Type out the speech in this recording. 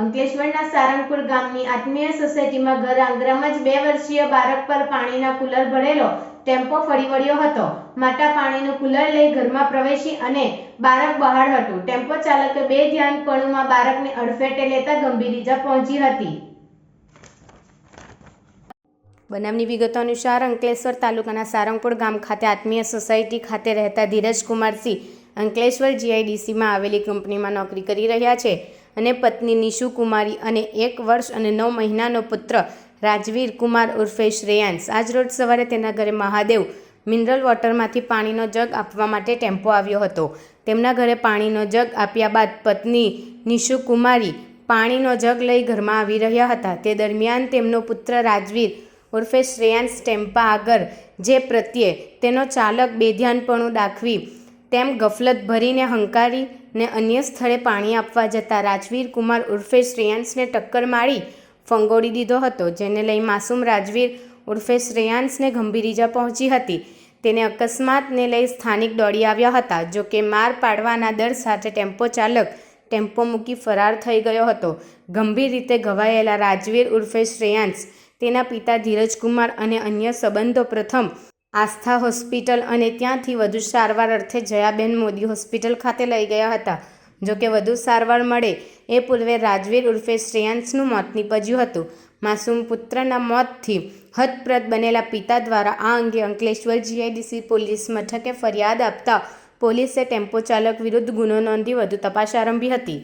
અંકલેશ્વરના સારંગપુર ગામની આત્મીય સોસાયટીમાં ઘર આંગણામાં જ બે વર્ષીય બાળક પર પાણીના કુલર ભરેલો ટેમ્પો ફરી વળ્યો હતો. માતા પાણીનું કુલર લઈ ઘરમાં પ્રવેશી અને બાળક બહાર હતું. ટેમ્પો ચાલકે બે ધ્યાનપણુમાં બાળકને અડફેટે લેતા ગંભીર ઈજા પહોંચી હતી. બનાવની વિગતો અનુસાર અંકલેશ્વર તાલુકાના સારંગપુર ગામ ખાતે આત્મીય સોસાયટી ખાતે રહેતા ધીરજ કુમારસિંહ અંકલેશ્વર જીઆઈડીસીમાં આવેલી કંપનીમાં નોકરી કરી રહ્યા છે. અને પત્ની નિશુ કુમારી અને એક વર્ષ અને નવ મહિનાનો પુત્ર રાજવીર કુમાર ઉર્ફે શ્રેયાંશ. આજ રોજ સવારે તેના ઘરે મહાદેવ મિનરલ વોટરમાંથી પાણીનો જગ આપવા માટે ટેમ્પો આવ્યો હતો. તેમના ઘરે પાણીનો જગ આપ્યા બાદ પત્ની નિશુ કુમારી પાણીનો જગ લઈ ઘરમાં આવી રહ્યા હતા. તે દરમિયાન તેમનો પુત્ર રાજવીર ઉર્ફે શ્રેયાંશ ટેમ્પા આગળ જે પ્રત્યે તેનો ચાલક બેધ્યાનપણું દાખવી તેમ ગફલત ભરીને હંકારી ને અન્ય સ્થળે પાણી આપવા જતાં રાજવીર કુમાર ઉર્ફે શ્રેયાંશને ટક્કર મારી ફંગોળી દીધો હતો, જેને લઈ માસૂમ રાજવીર ઉર્ફે શ્રેયાંશને ગંભીર ઈજા પહોંચી હતી. તેને અકસ્માતને લઈ સ્થાનિક દોડી આવ્યા હતા, જો કે માર પાડવાના દર સાથે ટેમ્પો ચાલક ટેમ્પો મૂકી ફરાર થઈ ગયો હતો. ગંભીર રીતે ઘવાયેલા રાજવીર ઉર્ફે શ્રેયાંશ, તેના પિતા ધીરજકુમાર અને અન્ય સંબંધો પ્રથમ આસ્થા હોસ્પિટલ અને ત્યાંથી વધુ સારવાર અર્થે જયાબેન મોદી હોસ્પિટલ ખાતે લઈ ગયા હતા. જો કે વધુ સારવાર મળે એ પૂર્વે રાજવીર ઉર્ફે શ્રેયાંશનું મોત નીપજ્યું હતું. માસૂમ પુત્રના મોતથી હતપ્રત બનેલા પિતા દ્વારા આ અંગે અંકલેશ્વર જીઆઈડીસી પોલીસ મથકે ફરિયાદ આપતા પોલીસે ટેમ્પો ચાલક વિરુદ્ધ ગુનો નોંધી વધુ તપાસ આરંભી હતી.